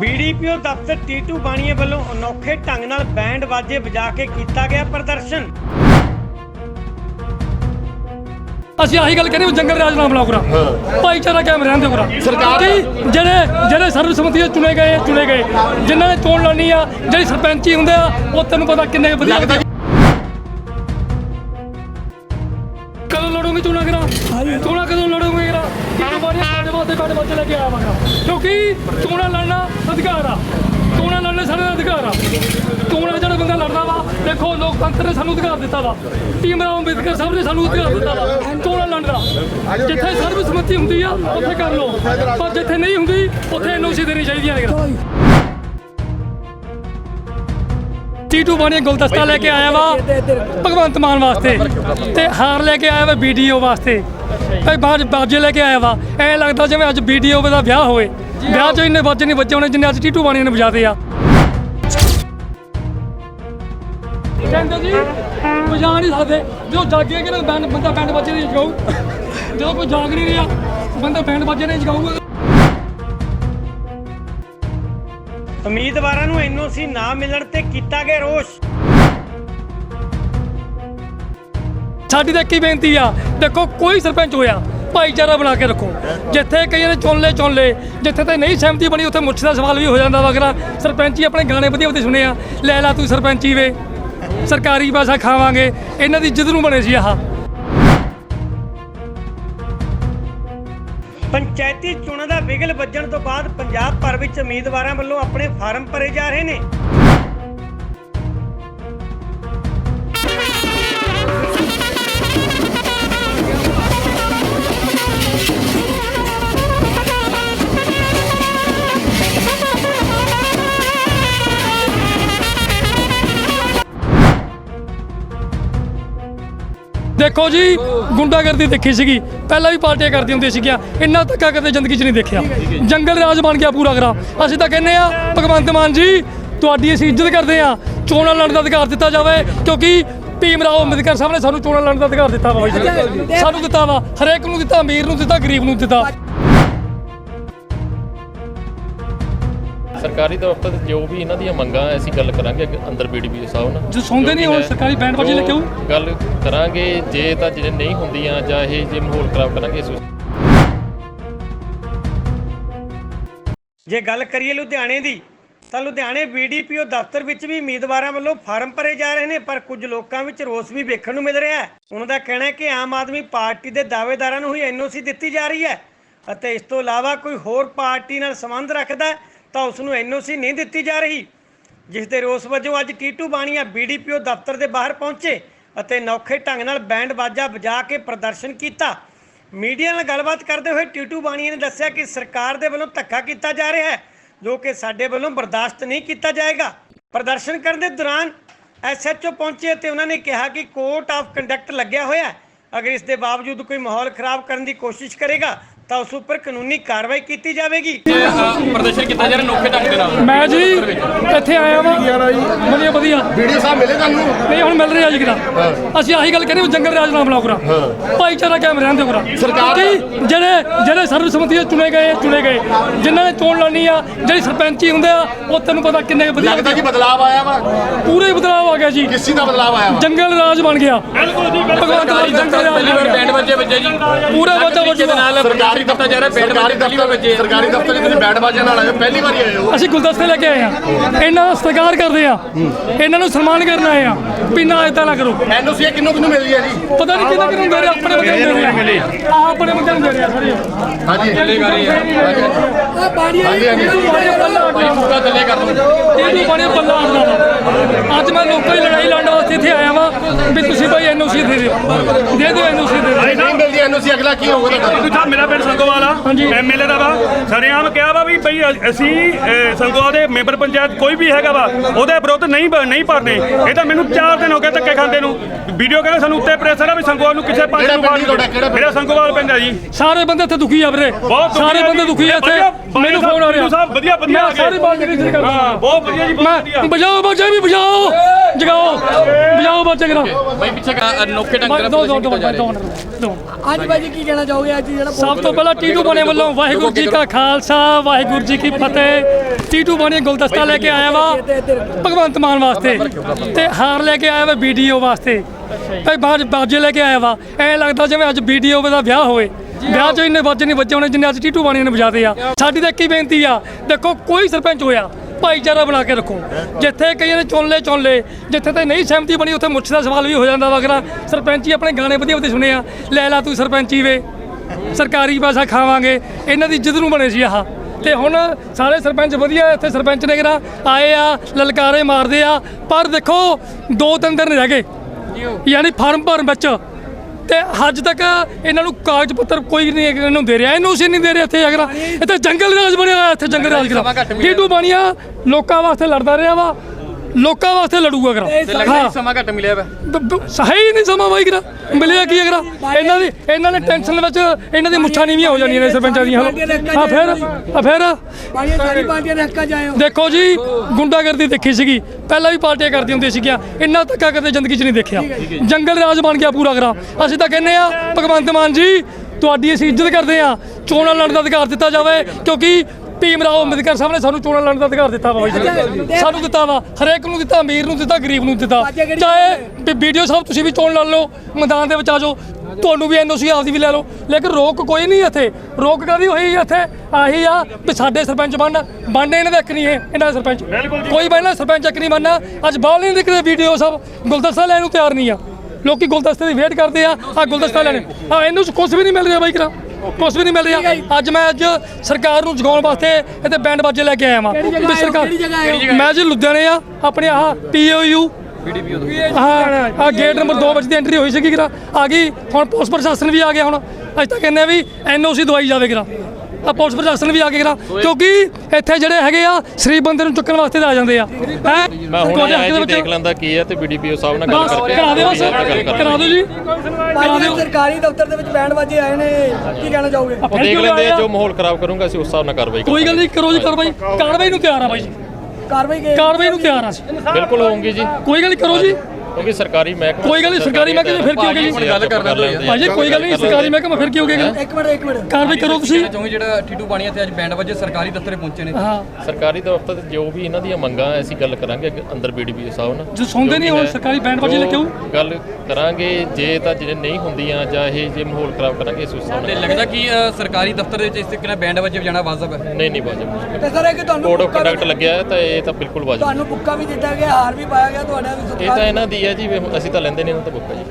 BDPO ਦਫ਼ਤਰ ਟੀਟੂ ਬਾਣੀਏ ਵੱਲੋਂ ਅਨੋਖੇ ਢੰਗ ਨਾਲ ਬੈਂਡ ਵਾਜੇ ਵਜਾ ਕੇ ਕੀਤਾ ਗਿਆ ਪ੍ਰਦਰਸ਼ਨ। ਅਸੀਂ ਆਹੀ ਗੱਲ ਕਹਿੰਦੇ ਵੀ ਜੰਗਲ ਰਾਜ ਨਾ ਬਣਾਓ ਕਰਾ ਭਾਈਚਾਰਾ ਕਾਇਮ ਰਹਿਣ ਦਿਓ ਕਰਾ ਸਰਕਾਰ- ਜਿਹੜੇ ਜਿਹੜੇ ਸਰਬਸੰਮਤੀ ਨਾਲ ਚੁਣੇ ਗਏ ਚੁਣੇ ਗਏ। ਜਿਨ੍ਹਾਂ ਨੇ ਚੋਣ ਲੜਨੀ ਆ ਜਿਹੜੀ ਸਰਪੰਚੀ ਹੁੰਦੇ ਆ ਉਹ ਤੈਨੂੰ ਪਤਾ ਕਿੰਨੇ ਕੁ ਵਧੀਆ ਲੱਗਦਾ ਕਦੋਂ ਲੜੋਗੇ ਚੋਣਾਂ ਕਰਾ ਚੋਣਾਂ ਕਦੋਂ ਲੜੋਗੇ ਕਰਾ ਕਿਹਨੂੰ ਬਾਰੀਆਂ ਸਾਡੇ ਬੱਚੇ ਲੈ ਕੇ ਆਇਆ ਵਾਂਗਾ ਕਿਉਂਕਿ ਚੋਣਾਂ ਲੜਨਾ ਅਧਿਕਾਰ ਆ। ਚੋਣਾਂ ਲੜਨਾ ਸਾਡਾ ਅਧਿਕਾਰ ਆ। ਚੋਣਾਂ ਜਿਹੜਾ ਬੰਦਾ ਲੜਦਾ ਵਾ, ਦੇਖੋ ਲੋਕਤੰਤਰ ਨੇ ਸਾਨੂੰ ਅਧਿਕਾਰ ਦਿੱਤਾ ਵਾ। ਟੀਮ ਰਾਮ ਅੰਬੇਦਕਰ ਸਾਹਿਬ ਨੇ ਸਾਨੂੰ ਅਧਿਕਾਰ ਦਿੱਤਾ ਵਾ। ਚੋਣਾਂ ਲੜਨ। ਦਾ ਜਿੱਥੇ ਸਰਬਸੰਮਤੀ ਹੁੰਦੀ ਆ, ਉੱਥੇ ਕਰ ਲਓ। ਪਰ ਜਿੱਥੇ ਨਹੀਂ ਹੁੰਦੀ, ਉੱਥੇ ਐਨਓਸੀ ਦੇਣੀ ਚਾਹੀਦੀ ਆ। ਟੀਟੂ ਬਾਣੀ ਗੁਲਦਸਤਾ ਲੈ ਕੇ ਆਇਆ ਵਾ ਭਗਵੰਤ ਮਾਨ ਵਾਸਤੇ ਤੇ ਹਾਰ ਲੈ ਕੇ ਆਇਆ ਵਾ ਵੀਡੀਓ ਵਾਸਤੇ। ਭਾਈ ਬਾਜ ਬਾਜੇ ਲੈ ਕੇ ਆਇਆ ਵਾ। ਐ ਲੱਗਦਾ ਜਿਵੇਂ ਅੱਜ ਵੀਡੀਓ ਦਾ ਵਿਆਹ ਹੋਵੇ। ਵਿਆਹ 'ਚ ਇੰਨੇ ਬਾਜੇ ਨਹੀਂ ਵੱਜੇ ਹੋਣੇ ਜਿੰਨੇ ਅੱਜ ਟੀਟੂ ਬਾਣੀ ਨੇ ਵਜਾਦੇ ਆ। ਕਹਿੰਦੇ ਜੀ, ਵਜਾ ਨਹੀਂ ਸਕਦੇ। ਜੋ ਜਾਗੇ ਕਿ ਬੰਦਾ ਬੈਂਡ ਬਾਜੇ ਨਹੀਂ ਜਗਾਊ ਜਦੋਂ ਕੋਈ ਜਾਗ ਨਹੀਂ ਰਿਹਾ, ਬੰਦਾ ਬੈਂਡ ਬਾਜੇ ਨਹੀਂ ਜਗਾਊਗਾ ਉਮੀਦਵਾਰਾਂ ਨੂੰ ਐਨਓਸੀ ਨਾ ਮਿਲਣ ਤੇ ਕੀਤਾ ਗਿਆ ਰੋਸ਼। ਸਾਡੀ ਤਾਂ ਇੱਕ ਹੀ ਬੇਨਤੀ ਆ, ਦੇਖੋ ਕੋਈ ਸਰਪੰਚ ਹੋਇਆ, ਭਾਈਚਾਰਾ ਬਣਾ ਕੇ ਰੱਖੋ। ਜਿੱਥੇ ਕਈਆਂ ਨੇ ਚੁਣ ਲਏ ਚੁਣ ਲਏ। ਜਿੱਥੇ ਤੇ ਨਹੀਂ ਸਹਿਮਤੀ ਬਣੀ, ਉੱਥੇ ਮੁੱਛ ਦਾ ਸਵਾਲ ਵੀ ਹੋ ਜਾਂਦਾ ਵਗਰਾ ਸਰਪੰਚੀ ਆਪਣੇ ਗਾਣੇ ਵਧੀਆ ਵਧੀਆ ਸੁਣੇ ਆ ਲੈ ਲਾ ਤੂੰ ਸਰਪੰਚੀ ਵੇ। ਸਰਕਾਰੀ ਪੈਸਾ ਖਾਵਾਂਗੇ। ਇਹਨਾਂ ਦੀ ਇੱਜ਼ਤ ਨੂੰ ਬਣੇ ਸੀ ਆਹ। ਪੰਚਾਇਤੀ ਚੋਣਾਂ ਦਾ ਵਿਗਲ ਵੱਜਣ ਤੋਂ ਬਾਅਦ ਪੰਜਾਬ ਭਰ ਵਿੱਚ ਉਮੀਦਵਾਰਾਂ ਵੱਲੋਂ ਆਪਣੇ ਫਾਰਮ ਭਰੇ ਜਾ ਰਹੇ ਨੇ। ਦੇਖੋ ਜੀ ਗੁੰਡਾਗਰਦੀ ਦੇਖੀ ਸੀਗੀ। ਪਹਿਲਾਂ ਵੀ ਪਾਰਟੀਆਂ ਕਰਦੀਆਂ ਹੁੰਦੀਆਂ ਸੀਗੀਆਂ। ਇੰਨਾ ਧੱਕਾ ਕਦੇ ਜ਼ਿੰਦਗੀ 'ਚ ਨਹੀਂ ਦੇਖਿਆ। ਜੰਗਲ ਰਾਜ ਬਣ ਗਿਆ ਪੂਰਾ ਕਰਾ ਅਸੀਂ ਤਾਂ ਕਹਿੰਦੇ ਆ ਭਗਵੰਤ ਮਾਨ ਜੀ ਤੁਹਾਡੀ ਅਸੀਂ ਇੱਜ਼ਤ ਕਰਦੇ ਆ ਚੋਣਾਂ ਲੜਨ ਦਾ ਅਧਿਕਾਰ ਦਿੱਤਾ ਜਾਵੇ ਕਿਉਂਕਿ ਭੀਮ ਰਾਓ ਅੰਬੇਦਕਰ ਸਾਹਿਬ ਨੇ ਸਾਨੂੰ ਚੋਣਾਂ ਲੜਨ ਦਾ ਅਧਿਕਾਰ ਦਿੱਤਾ ਵਾ ਬਾਈ ਜੀ। ਸਾਨੂੰ ਦਿੱਤਾ ਵਾ। ਹਰੇਕ ਨੂੰ ਦਿੱਤਾ ਅਮੀਰ ਨੂੰ ਦਿੱਤਾ ਗਰੀਬ ਨੂੰ ਦਿੱਤਾ। ਸਰਕਾਰੀ ਦਫ਼ਤਰ ਤੇ ਜੋ ਵੀ ਇਹਨਾਂ ਦੀਆਂ ਮੰਗਾਂ ਅਸੀਂ ਗੱਲ ਕਰਾਂਗੇ ਅੰਦਰ ਬੀਡੀਪੀ ਸਾਹਿਬ ਨਾਲ ਜੋ ਸੁਣਦੇ ਨਹੀਂ ਹੁਣ ਸਰਕਾਰੀ ਬੈਂਡ ਬਾਜੀ ਲੈ ਕੇ ਗੱਲ ਕਰਾਂਗੇ ਜੇ ਤਾਂ ਜਿਹੜੇ ਨਹੀਂ ਹੁੰਦੀਆਂ ਜਾਂ ਇਹ ਜੇ ਮਾਹੌਲ ਖਰਾਬ ਕਰਾਂਗੇ ਇਸ ਜੇ ਗੱਲ ਕਰੀਏ ਲੁਧਿਆਣੇ ਦੀ ਤਾਂ ਲੁਧਿਆਣੇ ਬੀਡੀਪੀਓ ਦਫ਼ਤਰ ਵਿੱਚ ਵੀ ਉਮੀਦਵਾਰਾਂ ਵੱਲੋਂ ਫਾਰਮ ਭਰੇ ਜਾ ਰਹੇ ਨੇ ਪਰ ਕੁਝ ਲੋਕਾਂ ਵਿੱਚ ਰੋਸ ਵੀ ਵੇਖਣ ਨੂੰ ਮਿਲ ਰਿਹਾ ਹੈ। ਉਹਨਾਂ ਦਾ ਕਹਿਣਾ ਹੈ ਕਿ ਆਮ ਆਦਮੀ ਪਾਰਟੀ ਦੇ ਦਾਅਵੇਦਾਰਾਂ ਨੂੰ ਹੀ ਐਨਓਸੀ ਦਿੱਤੀ ਜਾ ਰਹੀ ਹੈ ਅਤੇ ਇਸ ਤੋਂ ਇਲਾਵਾ ਕੋਈ ਹੋਰ ਪਾਰਟੀ ਨਾਲ ਸੰਬੰਧ ਰੱਖਦਾ ਹੈ ਤਾਂ ਉਸ ਨੂੰ ਐਨਓਸੀ ਨਹੀਂ ਦਿੱਤੀ ਜਾ ਰਹੀ, ਜਿਸ ਦੇ ਰੋਸ ਵਜੋਂ ਅੱਜ ਟੀਟੂ ਬਾਣੀਆ ਬੀਡੀਪੀਓ ਦਫ਼ਤਰ ਦੇ ਬਾਹਰ ਪਹੁੰਚੇ ਅਤੇ ਨੌਖੇ ਢੰਗ ਨਾਲ ਬੈਂਡ ਬਾਜਾ ਵਜਾ ਕੇ ਪ੍ਰਦਰਸ਼ਨ ਕੀਤਾ। ਮੀਡੀਆ ਨਾਲ ਗੱਲਬਾਤ ਕਰਦੇ ਹੋਏ ਟੀਟੂ ਬਾਣੀਆ ਨੇ ਦੱਸਿਆ ਕਿ ਸਰਕਾਰ ਦੇ ਵੱਲੋਂ ਧੱਕਾ ਕੀਤਾ ਜਾ ਰਿਹਾ ਹੈ, ਜੋ ਕਿ ਸਾਡੇ ਵੱਲੋਂ ਬਰਦਾਸ਼ਤ ਨਹੀਂ ਕੀਤਾ ਜਾਏਗਾ। ਪ੍ਰਦਰਸ਼ਨ ਕਰਨ ਦੇ ਦੌਰਾਨ ਐਸਐਚਓ ਪਹੁੰਚੇ ਅਤੇ ਉਹਨਾਂ ਨੇ ਕਿਹਾ ਕਿ ਕੋਰਟ ਆਫ ਕੰਡਕਟ ਲੱਗਿਆ ਹੋਇਆ ਹੈ। ਅਗਰ ਇਸ ਦੇ ਬਾਵਜੂਦ ਕੋਈ ਮਾਹੌਲ ਖਰਾਬ ਕਰਨ ਦੀ ਕੋਸ਼ਿਸ਼ ਕਰੇਗਾ ਤਾਂ ਉਸ ਉੱਪਰ ਕਾਨੂੰਨੀ ਕਾਰਵਾਈ ਕੀਤੀ ਜਾਵੇਗੀ। ਪ੍ਰਦਰਸ਼ਨ ਕੀਤਾ ਜਾ ਰਿਹਾ ਨੋਖੇ ਢੰਗ ਦੇ ਨਾਲ। ਮੈਂ ਜੀ ਇੱਥੇ ਆਇਆ ਵਾਂ। ਵਧੀਆ ਵਧੀਆ। ਵੀਡੀਓ ਸਾਹਿਬ ਮਿਲੇ ਤੁਹਾਨੂੰ? ਨਹੀਂ ਹੁਣ ਮਿਲ ਰਿਹਾ ਜੀ ਕਿਰਾ ਅਸੀਂ ਆਹੀ ਗੱਲ ਕਹਿੰਦੇ ਵੀ ਜੰਗਲ ਰਾਜ ਨਾ ਬਣਾਓ ਕਰਾ ਭਾਈਚਾਰਾ ਕਾਇਮ ਰਹਿਣ ਦਿਓ ਕਰਾ ਸਰਕਾਰ- ਜਿਹੜੇ ਜਿਹੜੇ ਸਰਬਸੰਮਤੀ ਨਾਲ ਚੁਣੇ ਗਏ ਚੁਣੇ ਗਏ। ਜਿਨ੍ਹਾਂ ਨੇ ਚੋਣ ਲੜਨੀ ਆ ਜਿਹੜੀ ਸਰਪੰਚੀ ਹੁੰਦੇ ਆ ਉਹ ਤੈਨੂੰ ਪਤਾ ਕਿੰਨੇ ਵਧੀਆ ਲੱਗਦਾ ਕਿ ਬਦਲਾਅ ਆਇਆ ਵਾ? ਪੂਰੇ ਬਦਲਾਅ ਆ ਗਿਆ ਜੀ। ਕਿਸ ਦਾ ਬਦਲਾਅ ਆਇਆ ਵਾ? ਜੰਗਲ ਰਾਜ ਬਣ ਗਿਆ। ਭਗਵੰਤ ਮਾਨ ਜੰਗਲ ਰਾਜ ਪਹਿਲੀ ਬਣ ਵਾਰ ਗਿਆ ਬੈਂਡ ਵੱਜੇ ਵੱਜੇ ਜੀ। ਪੂਰਾ ਵੱਜਾ ਤਰੀਕੇ ਦੇ ਨਾਲ ਸਰਕਾਰੀ ਦਫ਼ਤਰ ਜਾ ਰਿਹਾ ਬੈਂਡ ਸਰਕਾਰੀ ਦਫ਼ਤਰ ਵੱਜੇ। ਸਰਕਾਰੀ ਦਫ਼ਤਰ ਜਿਹੜੇ ਬੈਠ ਬਾਜਿਆਂ ਨਾਲ ਆਏ ਹੋ, ਪਹਿਲੀ ਵਾਰੀ ਆਏ ਹੋ। ਅਸੀਂ ਗੁਲਦਸਤੇ ਲੈ ਕੇ ਆਏ ਆ ਇਹਨਾਂ ਦਾ ਸਤਿਕਾਰ ਕਰਦੇ ਆ ਇਹਨਾਂ ਨੂੰ ਸਨਮਾਨ ਕਰਨ ਆਏ ਆ ਵੀ ਨਾ ਇਦਾਂ ਨਾ ਕਰੋ। ਐਨਓਸੀ ਕਿੰਨੂੰ ਕਿੰਨੂੰ ਮਿਲਦੀ ਹੈ ਜੀ? ਪਤਾ ਨਹੀਂ ਕਿਹਦਾ ਕਿਹਨੂੰ ਦੇ ਰਹੇ ਆਪਣੇ ਬੰਦੇ ਨੂੰ ਦੇ ਰਹੇ। ਆ ਆਹ ਆਪਣੇ ਬੰਦੇ ਨੂੰ ਦੇ ਰਹੇ ਆ ਸਾਰੇ ਹਾਂਜੀ ਹਾਂਜੀ ਹਾਂਜੀ। ਪੂਰਾ ਥੱਲੇ ਕਰ ਦੋ ਇਹਨੂੰ ਬਣੇ ਪੱਲਾ ਵਾ ਅੱਜ ਮੈਂ ਲੋਕਾਂ ਦੀ ਲੜਾਈ ਲੜਨ ਵਾਸਤੇ ਇੱਥੇ ਆਇਆ ਵਾਂ ਵੀ ਤੁਸੀਂ ਭਾਈ ਐਨਓਸੀ ਦੇ ਦਿਓ। ਦੇ ਦਿਓ ਐਨਓਸੀ ਦੇ ਦਿਓ। ਨਹੀਂ ਮਿਲਦੀ ਐਨਓਸੀ ਅਗਲਾ ਕੀ ਹੋਊਗਾ ਤੁਹਾਡਾ? ਮੇਰਾ ਪਿੰਡ ਸੰਗੋਵਾਲ ਆ। ਹਾਂਜੀ। ਐਮਐਲਏ ਦਾ ਵਾ। ਸਰੇਆਮ ਕਿਹਾ ਵਾ ਵੀ ਭਈ ਅਸੀਂ ਸੰਗੋਵਾਲ ਦੇ ਮੈਂਬਰ ਪੰਚਾਇਤ ਕੋਈ ਵੀ ਹੈਗਾ ਵਾ ਉਹਦੇ ਵਿਰੁੱਧ ਨਹੀਂ ਨਹੀਂ ਭਰਨੇ। ਇਹ ਤਾਂ ਮੈਨੂੰ 4 ਦਿਨ ਹੋ ਗਏ ਧੱਕੇ ਖਾਂਦੇ ਨੂੰ। ਵੀਡੀਓ ਕਹਿੰਦੇ ਸਾਨੂੰ ਉੱਤੇ ਪ੍ਰੈਸ਼ਰ ਆ ਵੀ ਸੰਗੋਵਾਲ ਨੂੰ ਕਿਸੇ ਪੰਜ ਨੂੰ ਜੀ ਪਿੰਡ? ਮੇਰਾ ਸੰਗੋਵਾਲ ਪਿੰਡ ਆ ਜੀ। ਸਾਰੇ ਬੰਦੇ ਇੱਥੇ ਦੁਖੀ ਆ ਵੀਰੇ। ਸਾਰੇ ਬੰਦੇ ਜੀ। ਦੁਖੀ ਆ ਇੱਥੇ। ਮੈਨੂੰ ਫੋਨ ਆ ਰਿਹਾ। ਸਾਹਿਬ, ਵਧੀਆ, ਵਧੀਆ ਮੈਂ ਆ ਗਏ। ਸਾਰੇ ਬਾਜੀ ਦੀ ਕਰਦਾ। ਹਾਂ ਬਹੁਤ ਵਧੀਆ ਜੀ ਬਹੁਤ ਵਧੀਆ। ਮੈਂ ਬਜਾਓ ਬਾਜੇ ਵੀ ਬਜਾਓ ਜਗਾਓ। ਬਜਾਓ ਬਾਜੇ ਕਰਾ ਬਾਈ ਪਿੱਛੇ ਕ- ਨੋਖੇ ਢੰਗ ਦੇ ਦੋ ਦੋ ਦੋ ਜਾ ਅੱਜ ਭਾਜੀ ਕੀ ਕਹਿਣਾ ਚਾਹੋਗੇ? ਅੱਜ ਜਿਹੜਾ ਸਭ ਤੋਂ ਪਹਿਲਾਂ ਟੀਟੂ ਬਣੇ ਵੱਲੋਂ ਵਾਹਿਗੁਰੂ ਜੀ ਕਾ ਖਾਲਸਾ ਵਾਹਿਗੁਰੂ ਵਾਹਿਗੁਰੂ ਜੀ ਕੀ ਫਤਿਹ। ਟੀਟੂ ਬਾਣੀ ਗੁਲਦਸਤਾ ਲੈ ਕੇ ਆਇਆ ਵਾ ਭਗਵੰਤ ਮਾਨ ਵਾਸਤੇ ਤੇ ਹਾਰ ਲੈ ਕੇ ਆਇਆ ਵਾ ਵੀਡੀਓ ਵਾਸਤੇ। ਭਾਈ ਬਾਜ ਬਾਜੇ ਲੈ ਕੇ ਆਇਆ ਵਾ। ਐ ਲੱਗਦਾ ਜਿਵੇਂ ਅੱਜ ਵੀਡੀਓ ਦਾ ਵਿਆਹ ਹੋਵੇ। ਵਿਆਹ 'ਚ ਇੰਨੇ ਬਾਜੇ ਨਹੀਂ ਵੱਜੇ ਹੋਣੇ ਜਿੰਨੇ ਅੱਜ ਟੀਟੂ ਬਾਣੀ ਨੇ ਵਜਾਦੇ ਆ। ਸਾਡੀ ਤਾਂ ਇੱਕ ਹੀ ਬੇਨਤੀ ਆ, ਦੇਖੋ ਕੋਈ ਸਰਪੰਚ ਹੋਇਆ, ਭਾਈਚਾਰਾ ਬਣਾ ਕੇ ਰੱਖੋ। ਜਿੱਥੇ ਕਈਆਂ ਨੇ ਚੁਣ ਲੈ ਚੁਣ ਲਏ। ਜਿੱਥੇ ਤੇ ਨਹੀਂ ਸਹਿਮਤੀ ਬਣੀ, ਉੱਥੇ ਮੁੱਛ ਦਾ ਸਵਾਲ ਵੀ ਹੋ ਜਾਂਦਾ ਵਾ ਅਗਰ ਸਰਪੰਚੀ ਆਪਣੇ ਗਾਣੇ ਵਧੀਆ ਵਧੀਆ ਸੁਣੇ ਆ। ਲੈ ਲਾ ਤੂੰ ਸਰਪੰਚੀ ਵੇ। ਸਰਕਾਰੀ ਪੈਸਾ ਖਾਵਾਂਗੇ। ਇਹਨਾਂ ਦੀ ਜਿੱਦ ਨੂੰ ਬਣੇ ਸੀ ਆਹ। ਤੇ ਹੁਣ ਸਾਰੇ ਸਰਪੰਚ ਵਧੀਆ ਇੱਥੇ ਸਰਪੰਚ ਨੇ ਕਿਹੜਾ ਆਏ ਆ ਲਲਕਾਰੇ ਮਾਰਦੇ ਆ ਪਰ ਦੇਖੋ ਦੋ ਤਿੰਨ ਦਿਨ ਰਹਿ ਗਏ। ਯਾਨੀ ਫਾਰਮ ਭਰਨ ਵਿੱਚ। ਤੇ ਅੱਜ ਤੱਕ ਇਹਨਾਂ ਨੂੰ ਕਾਗਜ਼ ਪੱਤਰ ਕੋਈ ਨਹੀਂ ਇਹਨਾਂ ਨੂੰ ਦੇ ਰਿਹਾ। ਇਹਨੂੰ ਸੀ ਨਹੀਂ ਦੇ ਰਿਹਾ ਇੱਥੇ ਅਗਰ ਇੱਥੇ ਜੰਗਲ ਰਾਜ ਬਣਿਆ ਇੱਥੇ ਜੰਗਲ ਰਾਜ ਕਰਾ ਟੀਟੂ ਬਾਣੀਆ ਲੋਕਾਂ ਵਾਸਤੇ ਲੜਦਾ ਰਿਹਾ ਵਾ। ਲੋਕਾਂ ਵਾਸਤੇ ਲੜੂਗਾ ਕਰਾ। ਤੇ ਲੱਗਦਾ ਸਮਾਂ ਘੱਟ ਮਿਲਿਆ ਵਾ। ਸਹੀ ਨਹੀਂ ਸਮਾਂ ਬਾਈ ਕਰਾ। ਮਿਲਿਆ ਕੀ ਅਗਰਾ ਇਹਨਾਂ ਦੀ ਇਹਨਾਂ ਨੇ ਟੈਨਸ਼ਨ ਵਿੱਚ ਇਹਨਾਂ ਦੀ ਮੁੱਛਾਂ ਨੀਵੀਆਂ ਹੋ ਜਾਣੀਆਂ ਨੇ ਸਰਪੰਚਾਂ ਦੀਆਂ। ਆ ਫਿਰ ਆ ਫਿਰ ਦੇਖੋ ਜੀ ਗੁੰਡਾਗਰਦੀ ਦੇਖੀ ਸੀਗੀ। ਪਹਿਲਾਂ ਵੀ ਪਾਰਟੀਆਂ ਕਰਦੀਆਂ ਹੁੰਦੀਆਂ ਸੀਗੀਆਂ। ਇੰਨਾ ਧੱਕਾ ਕਦੇ ਜ਼ਿੰਦਗੀ 'ਚ ਨਹੀਂ ਦੇਖਿਆ। ਜੰਗਲ ਰਾਜ ਬਣ ਗਿਆ ਪੂਰਾ ਕਰਾ। ਅਸੀਂ ਤਾਂ ਕਹਿੰਦੇ ਆ ਭਗਵੰਤ ਮਾਨ ਜੀ ਤੁਹਾਡੀ ਅਸੀਂ ਇੱਜ਼ਤ ਕਰਦੇ ਆ ਚੋਣਾਂ ਲੜਨ ਦਾ ਅਧਿਕਾਰ ਦਿੱਤਾ ਜਾਵੇ ਕਿਉਂਕਿ ਭੀਮ ਰਾਓ ਅੰਬੇਦਕਰ ਸਾਹਿਬ ਨੇ ਸਾਨੂੰ ਚੋਣਾਂ ਲੜਨ ਦਾ ਅਧਿਕਾਰ ਦਿੱਤਾ ਵਾ ਬਾਈ ਜੀ। ਸਾਨੂੰ ਦਿੱਤਾ ਵਾ। ਹਰੇਕ ਨੂੰ ਦਿੱਤਾ ਅਮੀਰ ਨੂੰ ਦਿੱਤਾ ਗਰੀਬ ਨੂੰ ਦਿੱਤਾ। ਚਾਹੇ ਵੀਡੀਓ ਸਾਹਿਬ ਤੁਸੀਂ ਵੀ ਚੋਣ ਲੜ ਲਓ ਮੈਦਾਨ ਦੇ ਵਿੱਚ ਆ ਜਾਓ। ਤੁਹਾਨੂੰ ਵੀ ਐਨਓਸੀ ਆਪਦੀ ਵੀ ਲੈ ਲਓ। ਲੇਕਿਨ ਰੋਕ ਕੋਈ ਨਹੀਂ ਇੱਥੇ। ਰੋਕ ਕਾਦੀ ਹੋਈ ਇੱਥੇ? ਆਹੀ ਆ ਵੀ ਸਾਡੇ ਸਰਪੰਚ ਬਣਨ। ਬਣਨੇ ਇਹਨਾਂ ਦਾ ਇੱਕ ਨਹੀਂ ਇਹ ਇਹਨਾਂ ਦਾ ਸਰਪੰਚ। ਕੋਈ ਬਣਨਾ ਸਰਪੰਚ ਇੱਕ ਨਹੀਂ ਬਣਨਾ। ਅੱਜ ਬਾਹਰ ਨਹੀਂ ਦਿਖਦੇ ਵੀਡੀਓ ਸਭ ਗੁਲਦਸਤਾ ਲੈਣ ਨੂੰ ਤਿਆਰ ਨਹੀਂ ਆ। ਲੋਕੀ ਗੁਲਦਸਤੇ ਦੀ ਵੇਟ ਕਰਦੇ ਆ। ਆ ਗੁਲਦਸਤਾ ਲੈਣੇ। ਆ ਇਹਨੂੰ ਕੁਝ ਵੀ ਨਹੀਂ ਮਿਲ ਰਿਹਾ ਬਾਈ ਕਰਾ ਕੁਝ ਵੀ ਨਹੀਂ ਮਿਲ ਰਿਹਾ। ਅੱਜ ਮੈਂ ਅੱਜ ਸਰਕਾਰ ਨੂੰ ਜਗਾਉਣ ਵਾਸਤੇ ਇੱਥੇ ਬੈਂਡ ਬਾਜੇ ਲੈ ਕੇ ਆਇਆ ਵਾਂ। ਕਿਹੜੀ ਜਗ੍ਹਾ ਵੀ? ਸਰਕਾਰ? ਮੈਂ ਜੀ ਲੁਧਿਆਣੇ ਆ ਆਪਣੇ ਆਹ ਪੀਓਯੂ ਹਾਂ ਆ ਗੇਟ ਨੰਬਰ 2 ਵਜੇ ਦੀ ਐਂਟਰੀ ਹੋਈ ਸੀਗੀ ਕਿਰਾ ਆ ਗਈ ਹੁਣ ਪੁਲਿਸ ਪ੍ਰਸ਼ਾਸਨ ਵੀ ਆ ਗਿਆ ਹੁਣ। ਅੱਜ ਤਾਂ ਕਹਿੰਦੇ ਆ ਵੀ ਐਨਓਸੀ ਦਵਾਈ ਜਾਵੇ ਕਿਰਾ ਪੁਲਿਸ ਪ੍ਰਸ਼ਾਸਨ ਵੀ ਆ ਕੇ ਕਿਰਾ ਕਿਉਂਕਿ ਇੱਥੇ ਜਿਹੜੇ ਹੈਗੇ ਆ ਸਰੀਰ ਬੰਦੇ ਨੂੰ ਚੁੱਕਣ ਵਾਸਤੇ ਤਾਂ ਆ ਜਾਂਦੇ ਆ। ਹੈ? ਮੈਂ ਹੁਣ ਆਇਆ ਜੀ ਦੇਖ ਲੈਂਦਾ ਕੀ ਹੈ ਤੇ ਬੀਡੀਪੀਓ ਸਾਹਿਬ ਨਾਲ ਗੱਲ ਕਰਕੇ ਕਰਾ ਦਿਓ ਬਸ ਕਰ ਦਿਓ। ਜੀ। ਕਰਾ ਦਿਓ ਸਰਕਾਰੀ ਦਫ਼ਤਰ ਦੇ ਵਿੱਚ ਬੈਂਡ ਵਾਜੇ ਆਏ ਨੇ ਕੀ ਕਹਿਣਾ ਚਾਹੋਗੇ? ਉਹ ਦੇਖ ਲੈਂਦੇ ਜੋ ਮਾਹੌਲ ਖਰਾਬ ਕਰੂੰਗਾ ਅਸੀਂ ਉਸ ਹਿਸਾਬ ਨਾਲ ਕਾਰਵਾਈ ਕੋਈ ਗੱਲ ਨਹੀਂ ਕਰੋ ਜੀ ਕਾਰਵਾਈ। ਕਾਰਵਾਈ ਨੂੰ ਤਿਆਰ ਆ ਬਾਈ ਜੀ। ਕਾਰਵਾਈ ਕਾਰਵਾਈ ਨੂੰ ਤਿਆਰ ਆ ਅਸੀਂ। ਬਿਲਕੁਲ ਹੋਊਗੀ ਜੀ। ਕੋਈ ਗੱਲ ਨਹੀਂ ਕਰੋ ਜੀ। ਕਿਉਂਕਿ ਸਰਕਾਰੀ ਮਹਿਕਮਾ ਕੋਈ ਗੱਲ ਨਹੀਂ, ਸਰਕਾਰੀ ਮਹਿਕਮੇ ਫਿਰ ਕੀ ਹੋ ਗਿਆ ਜੀ? ਭਾਜੀ, ਗੱਲ ਕਰ ਲੈਂਦੇ ਆ। ਭਾਜੀ ਕੋਈ ਗੱਲ ਨਹੀਂ ਸਰਕਾਰੀ ਮਹਿਕਮਾ ਫਿਰ ਕੀ ਹੋ ਗਿਆ ਇੱਕ ਮਿੰਟ ਇੱਕ ਮਿੰਟ। ਕਾਰਵਾਈ ਕਰੋ ਤੁਸੀਂ। ਚਾਹੁੰਗੇ ਜਿਹੜਾ ਟੀਟੂ ਬਾਣੀਆਂ ਤੇ ਅੱਜ ਬੈਂਡ ਵਜੇ ਸਰਕਾਰੀ ਦਫ਼ਤਰੇ ਪਹੁੰਚੇ ਨੇ ਹਾਂ। ਸਰਕਾਰੀ ਦਫ਼ਤਰ ਤੇ ਜੋ ਵੀ ਇਹਨਾਂ ਦੀਆਂ ਮੰਗਾਂ ਅਸੀਂ ਗੱਲ ਕਰਾਂਗੇ ਅੰਦਰ ਬੀਡੀਪੀਓ ਸਾਹਿਬ ਨਾਲ। ਜੋ ਸੁਣਦੇ ਨਹੀਂ ਹੁਣ ਸਰਕਾਰੀ ਬੈਂਡ ਬਾਜੀ ਲੈ ਕੇ ਆਊ ਗੱਲ ਕਰਾਂਗੇ ਜੇ ਤਾਂ ਜਿਹੜੇ ਨਹੀਂ ਹੁੰਦੀਆਂ ਜਾਂ ਇਹ ਜੇ ਮਾਹੌਲ ਖਰਾਬ ਕਰਾਂਗੇ ਇਸ ਉਸ ਹਿਸਾਬ ਤੇ ਨਾਲ। ਲੱਗਦਾ ਕਿ ਸਰਕਾਰੀ ਦਫ਼ਤਰ ਦੇ ਵਿੱਚ ਇਸ ਤਰੀਕੇ ਨਾਲ ਬੈਂਡ ਵਜੇ ਵਜਾਣਾ ਵਾਜਬ ਹੈ? ਨਹੀਂ ਨਹੀਂ ਵਾਜਬ ਤੇ ਸਰ ਇਹ ਕਿ ਤੁਹਾਨੂੰ ਕੋਡ ਆਫ ਕੰਡਕਟ ਲੱਗਿਆ ਤਾਂ ਇਹ ਤਾਂ ਬਿਲਕੁਲ ਵਾਜਬ ਤੁਹਾਨੂੰ ਬੁੱਕਾ ਵੀ ਦਿੱਤਾ ਗਿਆ ਹਾਰ ਵੀ ਪਾਇਆ ਗਿਆ ਤੁਹਾਡਾ ਵੀ ਇਹ ਤਾਂ ਇਹਨਾਂ ਦੀ ਹੈ ਜੀ ਅਸੀਂ ਤਾਂ ਲੈਂਦੇ ਨਹੀਂ ਉਹਨਾਂ ਤੋਂ ਬੁੱਕ ਹੈ ਜੀ